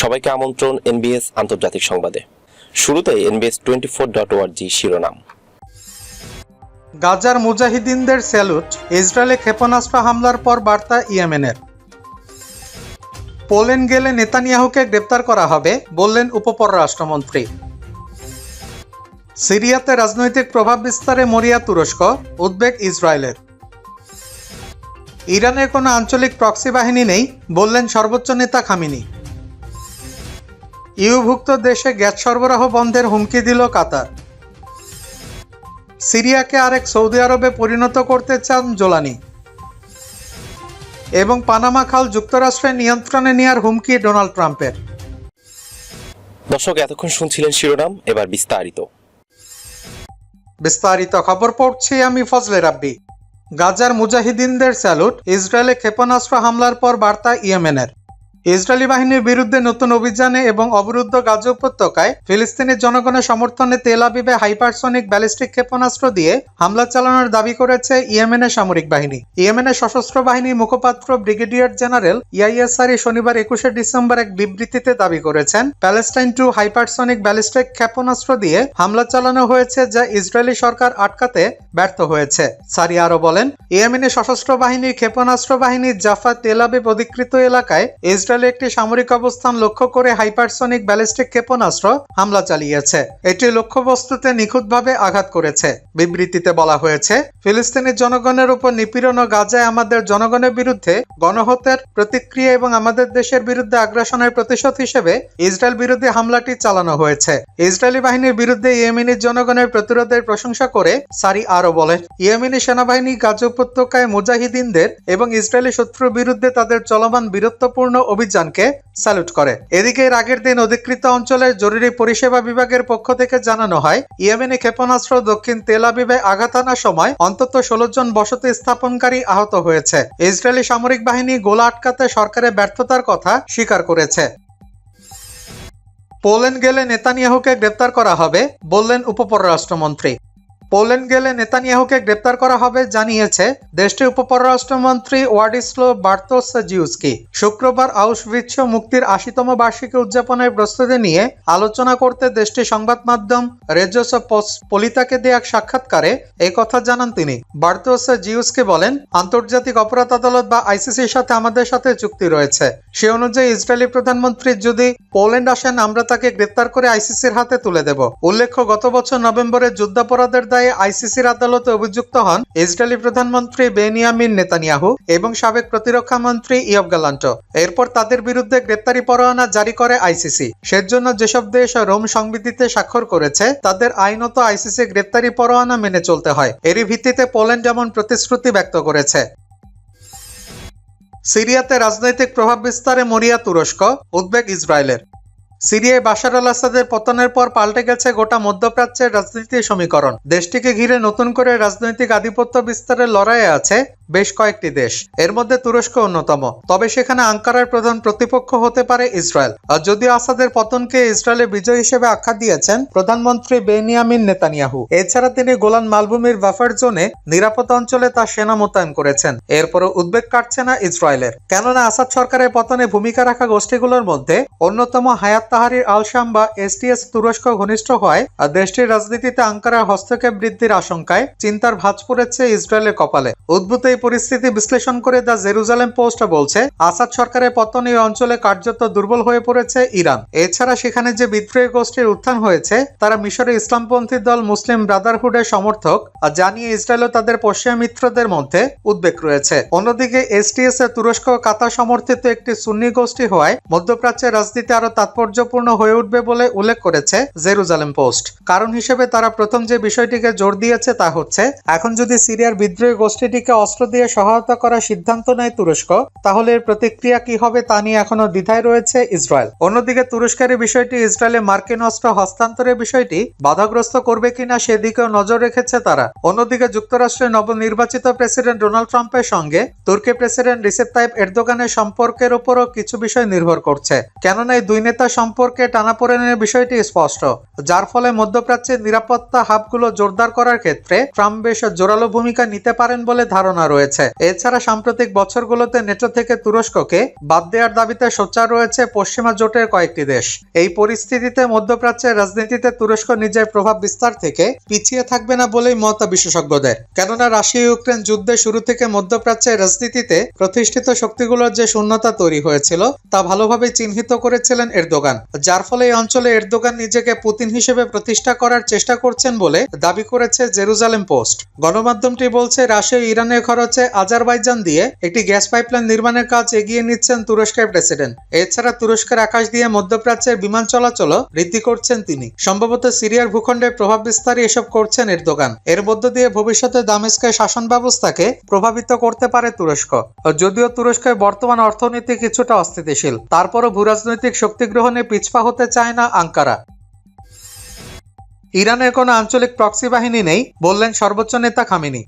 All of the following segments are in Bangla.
সবাইকে আমন্ত্রণ এনবিএস আন্তর্জাতিক সংবাদে। শুরুতে এনবিএস টোয়েন্টি ফোর ডট ওয়ার্জি শিরোনাম। গাজার মুজাহিদিনদের স্যালুট, ইসরায়েলে ক্ষেপণাস্ত্র হামলার পর বার্তা ইয়েমেনের। পোল্যান্ড গেলে নেতানিয়াহুকে গ্রেপ্তার করা হবে, বললেন উপপররাষ্ট্রমন্ত্রী। সিরিয়াতে রাজনৈতিক প্রভাব বিস্তারে মরিয়া তুরস্ক, উদ্বেগ ইসরায়েলের। ইরানের কোনো আঞ্চলিক প্রক্সি বাহিনী নেই, বললেন সর্বোচ্চ নেতা খামিনি। ইউভুক্ত দেশে গ্যাস সরবরাহ বন্ধের হুমকি দিল কাতার। সিরিয়াকে আরেক সৌদি আরবে পরিণত করতে চান জোলানি। এবং পানামা খাল যুক্তরাষ্ট্রের নিয়ন্ত্রণে নেওয়ার হুমকি ডোনাল্ড ট্রাম্পের। দর্শক এতক্ষণ শুনছিলেন শিরোনাম এবার বিস্তারিত। বিস্তারিত খবর পড়ছি আমি ফজলে রাব্বি। গাজার মুজাহিদিনদের স্যালুট ইসরায়েলে ক্ষেপণাস্ত্র হামলার পর বার্তা ইয়েমেনের। ইসরায়েলি বাহিনীর বিরুদ্ধে নতুন অভিযানে এবং অবরুদ্ধ গাজা উপত্যকায় ফিলিস্তিনের জনগণের সমর্থনে তেল আবিবে হাইপারসনিক ব্যালিস্টিক ক্ষেপণাস্ত্র দিয়ে হামলা চালানোর দাবি করেছে ইয়েমেনের সামরিক বাহিনী। ইয়েমেনের সশস্ত্র বাহিনীর মুখপাত্র ব্রিগেডিয়ার জেনারেল ইয়াইয়াসারি শনিবার একুশে ডিসেম্বর এক বিবৃতিতে দাবি করেছেন, প্যালেস্টাইন টু হাইপারসনিক ব্যালিস্টিক ক্ষেপণাস্ত্র দিয়ে হামলা চালানো হয়েছে যা ইসরায়েলি সরকার আটকাতে ব্যর্থ হয়েছে। সারি আরও বলেন, ইয়েমেনের সশস্ত্র বাহিনীর ক্ষেপণাস্ত্র বাহিনী জাফা তেল আবিব অধিকৃত এলাকায় ইসরায়েলের একটি সামরিক অবস্থান লক্ষ্য করে হাইপারসনিক ব্যালিস্টিক ক্ষেপণাস্ত্র হামলা চালিয়েছে। এটি লক্ষ্যবস্তুতে নিখুঁতভাবে আঘাত করেছে। বিবৃতিতে বলা হয়েছে, ফিলিস্তিনি জনগণের উপর নিপীড়ন ও গাজায় আমাদের জনগণের বিরুদ্ধে গণহত্যার প্রতিক্রিয়া এবং আমাদের দেশের বিরুদ্ধে আগ্রাসনের প্রতিশোধ হিসেবে ইসরায়েল বিরোধী হামলাটি চালানো হয়েছে। ইসরায়েলি বাহিনীর বিরুদ্ধে ইয়েমেনের জনগণের প্রতিরোধের প্রশংসা করে সারি আরও বলেন, ইয়েমেনি সেনাবাহিনী গাজা উপত্যকায় মুজাহিদিনদের এবং ইসরায়েলি শত্রুর বিরুদ্ধে তাদের চলমান বীরত্বপূর্ণ অভিযানকে স্যালুট করে। এদিকে এর আগের দিন অধিকৃত অঞ্চলের জরুরি পরিষেবা বিভাগের পক্ষ থেকে জানানো হয়, ইয়েমেনে ক্ষেপণাস্ত্র দক্ষিণ তেল আবিবে আঘাত আনার সময় অন্তত ষোলো জন বসতি স্থাপনকারী আহত হয়েছে। ইসরায়েলি সামরিক বাহিনী গোলা আটকাতে সরকারের ব্যর্থতার কথা স্বীকার করেছে। পোল্যান্ড গেলে নেতানিয়াহুকে গ্রেপ্তার করা হবে, বললেন উপপররাষ্ট্রমন্ত্রী পোল্যান্ড গেলে নেতানিয়াহুকে গ্রেপ্তার করা হবে জানিয়েছে দেশটির উপপররাষ্ট্রমন্ত্রী ওয়াডিস্লো বার্তোস জিউস্কি শুক্রবার আউসভিৎস মুক্তির আশিতম বার্ষিকী উদযাপনের প্রস্তুতি নিয়ে আলোচনা করতে দেশটির সংবাদ মাধ্যম রেজোস পলিতাকে দেয়া এক সাক্ষাৎকারে এই কথা জানান তিনি। বার্তোস জিউস্কি বলেন, আন্তর্জাতিক অপরাধ আদালত বা আইসিসির সাথে আমাদের সাথে চুক্তি রয়েছে। সে অনুযায়ী ইসরায়েলি প্রধানমন্ত্রী যদি পোল্যান্ড আসেন, আমরা তাকে গ্রেপ্তার করে আইসিসির হাতে তুলে দেব। উল্লেখ্য, গত বছর নভেম্বরে যুদ্ধাপরাধের দায়ে আইসিসির আদালতে অভিযুক্ত হন ইসরায়েলি প্রধানমন্ত্রী বেনিয়ামিন নেতানিয়াহু এবং সাবেক প্রতিরক্ষা মন্ত্রী ইয়ব গালান্ট। এরপর তাদের বিরুদ্ধে গ্রেপ্তারি পরোয়ানা জারি করে আইসিসি। সেজন্য যেসব দেশ রোম সংবিধিতে স্বাক্ষর করেছে, তাদের আইনত আইসিসি গ্রেপ্তারি পরোয়ানা মেনে চলতে হয়। এরই ভিত্তিতে পোল্যান্ড যেমন প্রতিশ্রুতি ব্যক্ত করেছে। সিরিয়াতে রাজনৈতিক প্রভাব বিস্তারে মরিয়া তুরস্ক, উদ্বেগ ইসরায়েলের। সিরিয়ায় বাশার আল আসাদের পতনের পর পাল্টে গেছে গোটা মধ্যপ্রাচ্যের রাজনীতির সমীকরণ। দেশটিকে ঘিরে নতুন করে রাজনৈতিক আধিপত্য বিস্তারের লড়াইয়ে আছে বেশ কয়েকটি দেশ। এর মধ্যে তুরস্ক অন্যতম। তবে সেখানে আঙ্কারার প্রধান প্রতিপক্ষ হতে পারে ইসরায়েল। আর যদিও আসাদের পতনকে ইসরায়েলের বিজয় হিসেবে আখ্যা দিয়েছেন প্রধানমন্ত্রী বেনিয়ামিন নেতানিয়াহু, এছাড়া তিনি গোলান মালভূমির বাফার জোনে নিরাপদ অঞ্চলে তার সেনা মোতায়েন করেছেন। এরপরও উদ্বেগ কাটছে না ইসরায়েলের। কেননা আসাদ সরকারের পতনে ভূমিকা রাখা গোষ্ঠীগুলোর মধ্যে অন্যতম হায়াত তাহারির আলশাম বা এসটিএস তুরস্ক ঘনিষ্ঠ হয়, আর দেশটির রাজনীতিতে আঙ্কারার হস্তক্ষেপ বৃদ্ধির আশঙ্কায় চিন্তার ভাঁজ পড়েছে ইসরায়েলের কপালে। উদ্ভূত এই পরিস্থিতি বিশ্লেষণ করে দ্য জেরুজালেম পোস্ট বলছে, আসাদ সরকারের পতন এই অঞ্চলে কার্যত দুর্বল হয়ে পড়েছে ইরান। এছাড়া সেখানে যে বিদ্রোহী গোষ্ঠীর উত্থান হয়েছে, তারা মিশরের ইসলামপন্থী দল মুসলিম ব্রাদারহুডের সমর্থক আর জানিয়ে ইসরায়েল তাদের পশ্চিমা মিত্রদের মধ্যে উদ্বেগ রয়েছে। অন্যদিকে এসটিএস এ তুরস্ক কাতার সমর্থিত একটি সুন্নি গোষ্ঠী হওয়ায় মধ্যপ্রাচ্যের রাজনীতি আরও তাৎপর্যপূর্ণ হয়ে উঠবে বলে উল্লেখ করেছে জেরুজালেম পোস্ট। কারণ হিসেবে তারা প্রথম যে বিষয়টিকে জোর দিয়েছে তা হচ্ছে, এখন যদি সিরিয়ার বিদ্রোহী গোষ্ঠীটিকে অস্ত্র দিয়ে সহায়তা করার সিদ্ধান্ত নেয় তুরস্ক। তাহলে এর প্রতিক্রিয়া কি হবে তা নিয়ে এখনও দ্বিধায় রয়েছে ইসরায়েল। অন্যদিকে তুরস্কের বিষয়টি ইসরায়েলে মার্কিন অস্ত্র হস্তান্তরের বিষয়টি বাধাগ্রস্ত করবে কিনা সেদিকেও নজর রেখেছে তারা। অন্যদিকে যুক্তরাষ্ট্রের নবনির্বাচিত প্রেসিডেন্ট ডোনাল্ড ট্রাম্পের সঙ্গে তুর্কি প্রেসিডেন্ট রিসেপ তাইপ এরদোগানের সম্পর্কের উপরও কিছু বিষয় নির্ভর করছে। কেননা এই দুই নেতা সম্পর্কে টানাপোড়েনের বিষয়টি স্পষ্ট, যার ফলে মধ্যপ্রাচ্যের নিরাপত্তা হাবগুলো জোরদার করার ক্ষেত্রে ট্রাম্প বেশ জোরালো ভূমিকা নিতে পারেন বলে ধারণা রয়েছে। রয়েছে। এছাড়া সাম্প্রতিক বছরগুলোতে নেটো থেকে তুরস্ককে বাদ দেওয়ার দাবিতে সোচ্চার রয়েছে পশ্চিমা জোটের কয়েকটি দেশ। এই পরিস্থিতিতে মধ্যপ্রাচ্যের রাজনীতিতে তুরস্ক নিজের প্রভাব বিস্তার থেকে পিছিয়ে থাকবে না বলেই মত বিশেষজ্ঞদের। কেননা রাশিয়া ইউক্রেন যুদ্ধে শুরু থেকে মধ্যপ্রাচ্যের রাজনীতিতে প্রতিষ্ঠিত শক্তিগুলোর যে শূন্যতা তৈরি হয়েছিল, তা ভালোভাবে চিহ্নিত করেছিলেন এরদোগান। যার ফলে এই অঞ্চলে এরদোগান নিজেকে পুতিন হিসেবে প্রতিষ্ঠা করার চেষ্টা করছেন বলে দাবি করেছে জেরুজালেম পোস্ট। গণমাধ্যমটি বলছে, রাশিয়া ইরানের খরচে আজারবাইজান দিয়ে একটি গ্যাস পাইপলাইন নির্মাণের কাজ এগিয়ে নিচ্ছেন তুরস্কের প্রেসিডেন্ট। এছাড়া তুরস্কের আকাশ দিয়ে মধ্যপ্রাচ্যের বিমান চলাচল বৃদ্ধি করছেন তিনি। সম্ভবত সিরিয়ার ভূখণ্ডে প্রভাব বিস্তারই এসব করছেন এরদোগান। এর মধ্য দিয়ে ভবিষ্যতে দামেস্কের শাসন ব্যবস্থাকে প্রভাবিত করতে পারে তুরস্ক। যদিও তুরস্কের বর্তমান অর্থনীতি কিছুটা অস্থিতিশীল। তারপরও ভূরাজনৈতিক শক্তি গ্রহণে পিছপা হতে চায় না আঙ্কারা। ইরানের কোনো আঞ্চলিক প্রক্সি বাহিনী নেই, বললেন সর্বোচ্চ নেতা খামিনি।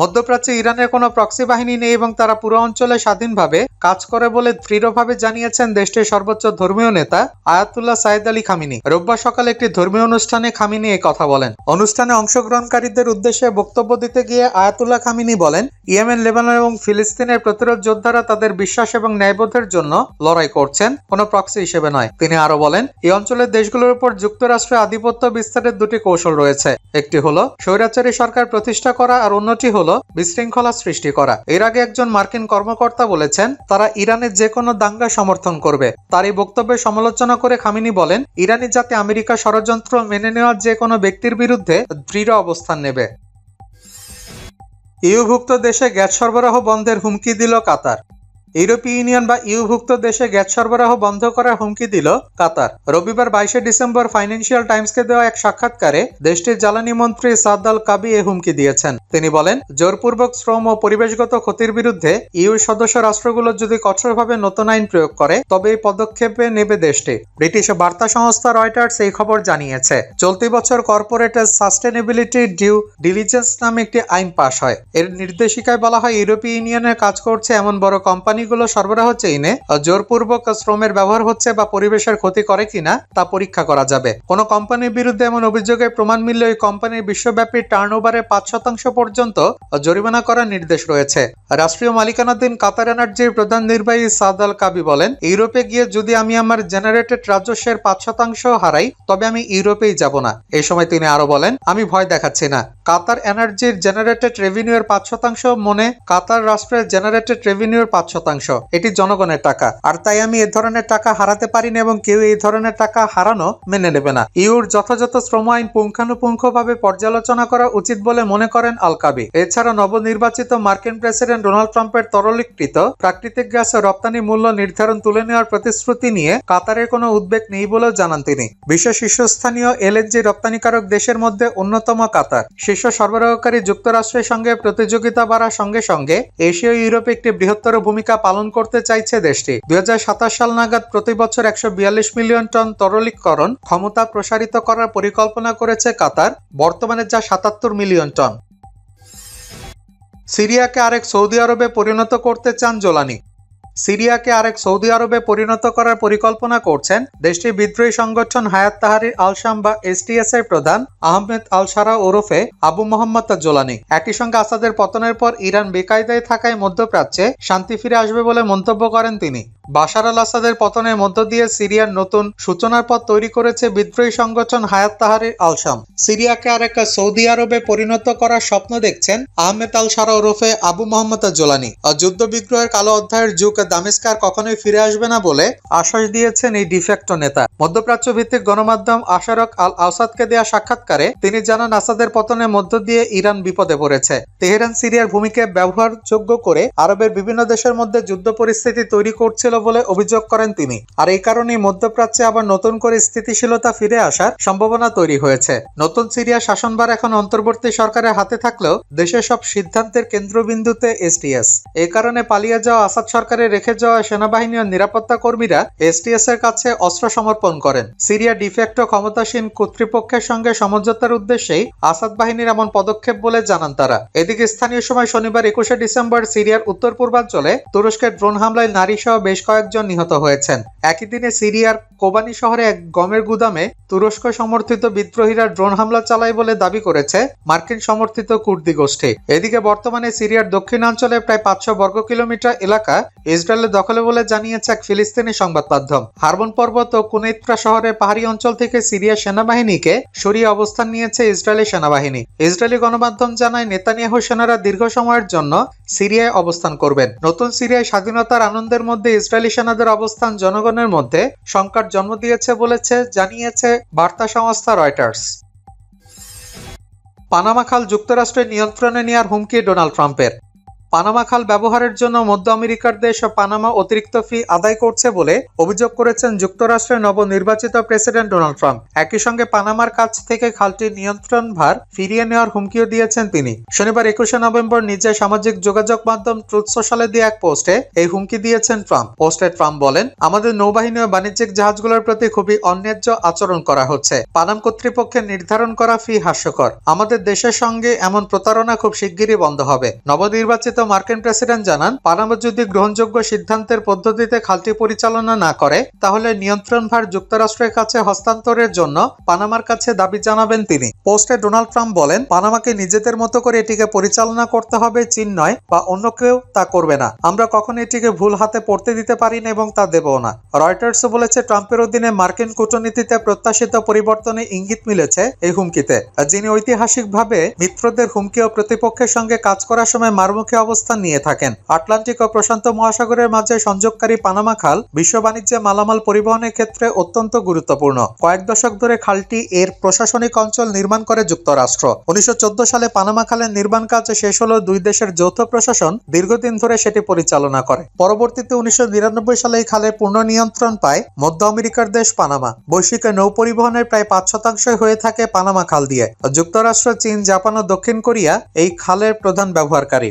মধ্যপ্রাচ্যে ইরানের কোনো প্রক্সি বাহিনী নেই এবং তারা পুরো অঞ্চলে স্বাধীনভাবে কাজ করে বলে দৃঢ়ভাবে জানিয়েছেন দেশটির সর্বোচ্চ ধর্মীয় নেতা আয়াতুল্লাহ সাইদ আলী খামিনি। রোববার সকালে একটি ধর্মীয় অনুষ্ঠানে খামিনি এই কথা বলেন। অনুষ্ঠানে অংশগ্রহণকারীদের উদ্দেশ্যে বক্তব্য দিতে গিয়ে আয়াতুল্লাহ খামিনি বলেন, ইয়েমেন, লেবানন এবং ফিলিস্তিনের প্রতিরোধ যোদ্ধারা তাদের বিশ্বাস এবং ন্যায়বোধের জন্য লড়াই করছেন, কোনো প্রক্সি হিসেবে নয়। তিনি আরও বলেন, এই অঞ্চলের দেশগুলোর উপর যুক্তরাষ্ট্রের আধিপত্য বিস্তারের দুটি কৌশল রয়েছে। একটি হলো, স্বৈরাচারী সরকার প্রতিষ্ঠা করা আর অন্যটি হলো বিশৃঙ্খলা সৃষ্টি করা। এর আগে একজন মার্কিন কর্মকর্তা বলেছেন, তারা ইরানের যে কোনো দাঙ্গা সমর্থন করবে। তার এই বক্তব্যের সমালোচনা করে খামিনি বলেন, ইরানি জাতি আমেরিকা ষড়যন্ত্র মেনে নেওয়ার যে কোনো ব্যক্তির বিরুদ্ধে দৃঢ় অবস্থান নেবে। ইউভুক্ত দেশে গ্যাস সরবরাহ বন্ধের হুমকি দিল কাতার। ইউরোপীয় ইউনিয়ন বা ইউভুক্ত দেশে গ্যাস সরবরাহ বন্ধ করার হুমকি দিল কাতার। রবিবার বাইশে ডিসেম্বর ফাইন্যান্সিয়াল টাইমসকে দেওয়া এক সাক্ষাৎকারে দেশটির জ্বালানি মন্ত্রী সাদ আল কাবি এ হুমকি দিয়েছেন। তিনি বলেন, জোরপূর্বক শ্রম ও পরিবেশগত ক্ষতির বিরুদ্ধে ইউ সদস্য রাষ্ট্রগুলো যদি কঠোরভাবে নতুন আইন প্রয়োগ করে, তবে এই পদক্ষেপে নেবে দেশটি। ব্রিটিশ বার্তা সংস্থা রয়টার্স এই খবর জানিয়েছে। চলতি বছর কর্পোরেট সাস্টেনেবিলিটি ডিউ ডিলিজেন্স নামে একটি আইন পাশ হয়। এর নির্দেশিকায় বলা হয়, ইউরোপীয় ইউনিয়নের কাজ করছে এমন বড় কোম্পানিগুলো সরবরাহ চেইনে জোরপূর্বক শ্রমের ব্যবহার হচ্ছে বা পরিবেশের ক্ষতি করে কিনা তা পরীক্ষা করা যাবে। কোনো কোম্পানির বিরুদ্ধে এমন অভিযোগের প্রমাণ মিললে ওই কোম্পানির বিশ্বব্যাপী টার্নওভারে পাঁচ শতাংশ পর্যন্ত জরিমানা করার নির্দেশ রয়েছে। রাষ্ট্রীয় মালিকানাধীন কাতার এনার্জির প্রধান নির্বাহী সাদ আল কাবি বলেন, ইউরোপে গিয়ে যদি আমি আমার জেনারেটেড রাজস্বের পাঁচ শতাংশ হারাই, তবে আমি ইউরোপেই যাব না। এই সময় তিনি আরও বলেন, আমি ভয় দেখাচ্ছি না। কাতার এনার্জির জেনারেটেড রেভিনিউ এর পাঁচ শতাংশ মনে কাতার রাষ্ট্রের জেনারেটেড রেভিনিউর পাঁচ শতাংশ এটি জনগণের টাকা। আর তাই আমি এ ধরনের টাকা হারাতে পারি না এবং কেউ এই ধরনের টাকা হারানো মেনে নেবে না। ইউর যথাযথ শ্রম আইন পুঙ্খানুপুঙ্খভাবে পর্যালোচনা করা উচিত বলে মনে করেন আলকাবি। এছাড়া নবনির্বাচিত মার্কিন প্রেসিডেন্ট ডোনাল্ড ট্রাম্পের তরলীকৃত প্রাকৃতিক গ্যাসের রপ্তানি মূল্য নির্ধারণ তুলে নেওয়ার প্রতিশ্রুতি নিয়ে কাতারের কোনো উদ্বেগ নেই বলেও জানান তিনি। বিশ্ব শীর্ষস্থানীয় এলএনজি রপ্তানিকারক দেশের মধ্যে অন্যতম কাতার। শীর্ষ সরবরাহকারী যুক্তরাষ্ট্রের সঙ্গে প্রতিযোগিতা বাড়ার সঙ্গে সঙ্গে এশীয় ইউরোপে একটি বৃহত্তর ভূমিকা পালন করতে চাইছে দেশটি। দুই হাজার সাতাশ সাল নাগাদ প্রতি বছর একশো বিয়াল্লিশ মিলিয়ন টন তরলীকরণ ক্ষমতা প্রসারিত করার পরিকল্পনা করেছে কাতার, বর্তমানে যা সাতাত্তর মিলিয়ন টন। সিরিয়াকে আরেক সৌদি আরবে পরিণত করতে চান জোলানি। সিরিয়াকে আরেক সৌদি আরবে পরিণত করার পরিকল্পনা করছেন দেশটির বিদ্রোহী সংগঠন হায়াত তাহারির আল শাম বা এসটিএস এর প্রধান আহমেদ আল সারা ওরফে আবু মোহাম্মদ জোলানি। একই সঙ্গে আসাদের পতনের পর ইরান বেকায়দায় থাকায় মধ্যপ্রাচ্যে শান্তি ফিরে আসবে বলে মন্তব্য করেন তিনি। বাশার আল আসাদের পতনের মধ্য দিয়ে সিরিয়ার নতুন সূচনার পথ তৈরি করেছে বিদ্রোহী সংগঠন হায়াত তাহারির আল শাম সিরিয়াকে আরেক সৌদি আরবে পরিণত করার স্বপ্ন দেখছেন আহমেদ আল সারা ওরফে আবু মোহাম্মদ জোলানি আর যুদ্ধ বিগ্রহের কালো অধ্যায়ের যুগ দামেস্কার কখনোই ফিরে আসবে না বলে আশ্বাস দিয়েছেন এই ডিফেক্টো নেতা। মধ্যপ্রাচ্য ভিত্তিক গণমাধ্যম আশারক আল আসাদকে দেয়া সাক্ষাৎকারে তিনি জানান, আসাদের পতনের মধ্য দিয়ে ইরান বিপদে পড়েছে। তেহরান, সিরিয়ার ভূমিকে ব্যবহারযোগ্য করে আরবের বিভিন্ন দেশের মধ্যে যুদ্ধ পরিস্থিতি তৈরি করছিল বলে অভিযোগ করেন তিনি। আর এই কারণেই মধ্যপ্রাচ্যে আবার নতুন করে স্থিতিশীলতা ফিরে আসার সম্ভাবনা তৈরি হয়েছে। নতুন সিরিয়া শাসনভার এখন অন্তর্বর্তী সরকারের হাতে থাকলেও দেশের সব সিদ্ধান্তের কেন্দ্রবিন্দুতে এসটিএস এই কারণে পালিয়ে যাওয়া আসাদ সরকারের রেখে যাওয়া সেনাবাহিনী ও নিরাপত্তা কর্মীরা এসটিএস এর কাছে অস্ত্র সমর্পণ করেন। সিরিয়া ডিফেক্টো ক্ষমতাসীন কর্তৃপক্ষের সঙ্গে সমঝোতার উদ্দেশ্যেই আসাদ বাহিনীর এমন পদক্ষেপ বলে জানান তারা। এদিকে স্থানীয় সময় শনিবার একুশে ডিসেম্বর সিরিয়ার উত্তর পূর্বাঞ্চলে তুরস্কের ড্রোন হামলায় নারী সহ বেশ কয়েকজন নিহত হয়েছেন। একই দিনে সিরিয়ার কোবানি শহরে এক গমের গুদামে তুরস্ক সমর্থিত বিদ্রোহীরা ড্রোন হামলা চালায় বলে দাবি করেছে মার্কিন সমর্থিত কুর্দি গোষ্ঠী। এদিকে বর্তমানে সিরিয়ার দক্ষিণাঞ্চলে প্রায় পাঁচশো বর্গ কিলোমিটার এলাকা ইসরায়েলের দখলে বলে জানিয়েছে এক ফিলিস্তিনি সংবাদ মাধ্যম। হারবন পর্বত ও কুনেত্রা শহরের পাহাড়ি অঞ্চল থেকে সিরিয়া সেনাবাহিনীকে সরিয়ে অবস্থান নিয়েছে ইসরায়েলি সেনাবাহিনী। ইসরায়েলি গণমাধ্যম জানায়, নেতানিয়াহু সেনারা দীর্ঘ সময়ের জন্য সিরিয়ায় অবস্থান করবেন। নতুন সিরিয়ায় স্বাধীনতার আনন্দের মধ্যে ইসরায়েলি সেনাদের অবস্থান জনগণের মধ্যে শঙ্কার জন্ম দিয়েছে বলেছে, জানিয়েছে বার্তা সংস্থা রয়টার্স। পানামা খাল যুক্তরাষ্ট্রের নিয়ন্ত্রণে নেওয়ার হুমকি ডোনাল্ড ট্রাম্পের। পানামা খাল ব্যবহারের জন্য মধ্য আমেরিকার দেশ পানামা অতিরিক্ত ফি আদায় করছে বলে অভিযোগ করেছেন যুক্তরাষ্ট্রের নবনির্বাচিত প্রেসিডেন্ট ডোনাল্ড ট্রাম্প। একই সঙ্গে পানামার কাছ থেকে খালটির নিয়ন্ত্রণ ভার ফিরিয়ে নেওয়ার হুমকিও দিয়েছেন তিনি। শনিবার একুশে নভেম্বর নিজের সামাজিক যোগাযোগ মাধ্যম ট্রুথ সোশ্যালে দিয়ে এক পোস্টে এই হুমকি দিয়েছেন ট্রাম্প। পোস্টে ট্রাম্প বলেন, আমাদের নৌবাহিনী ও বাণিজ্যিক জাহাজগুলোর প্রতি খুবই অন্যায্য আচরণ করা হচ্ছে। পানাম কর্তৃপক্ষের নির্ধারণ করা ফি হাস্যকর। আমাদের দেশের সঙ্গে এমন প্রতারণা খুব শিগগিরই বন্ধ হবে। নবনির্বাচিত মার্কিন প্রেসিডেন্ট জানান, পানামা যদি গ্রহণযোগ্য সিদ্ধান্তের পদ্ধতিতে খালটি পরিচালনা না করে, তাহলে নিয়ন্ত্রণভার যুক্তরাষ্ট্রের কাছে হস্তান্তরের জন্য পানামার কাছে দাবি জানাবেন তিনি। পোস্টে ডোনাল্ড ট্রাম্প বলেন, পানামাকে নিজেদের মতো করে এটিকে পরিচালনা করতে হবে চীন নয় বা অন্য কেউ তা করবে না। আমরা কখনো এটিকে ভুল হাতে পড়তে দিতে পারি না এবং তা দেবও না। রয়টার্স বলেছে, ট্রাম্পের অধীনে মার্কিন কূটনীতিতে প্রত্যাশিত পরিবর্তনে ইঙ্গিত মিলেছে এই হুমকিতে। যিনি ঐতিহাসিকভাবে মিত্রদের হুমকি ও প্রতিপক্ষের সঙ্গে কাজ করার সময় মারমুখী অবস্থান নিয়ে থাকেন। আটলান্টিক ও প্রশান্ত মহাসাগরের মাঝে সংযোগকারী পানামা খাল বিশ্ব বাণিজ্যে মালামাল পরিবহনের ক্ষেত্রে অত্যন্ত গুরুত্বপূর্ণ। কয়েক দশক ধরে খালটি এর প্রশাসনিক অঞ্চল নির্মাণ করে যুক্তরাষ্ট্র। উনিশশো চোদ্দ সালে পানামা খালের নির্মাণ কাজ শেষ হলো দুই দেশের যৌথ প্রশাসন দীর্ঘদিন ধরে সেটি পরিচালনা করে। পরবর্তীতে উনিশশো নিরানব্বই সালে এই খালের পূর্ণ নিয়ন্ত্রণ পায় মধ্য আমেরিকার দেশ পানামা। বৈশ্বিক নৌ পরিবহনের প্রায় পাঁচ শতাংশই হয়ে থাকে পানামা খাল দিয়ে। যুক্তরাষ্ট্র, চীন, জাপান ও দক্ষিণ কোরিয়া এই খালের প্রধান ব্যবহারকারী।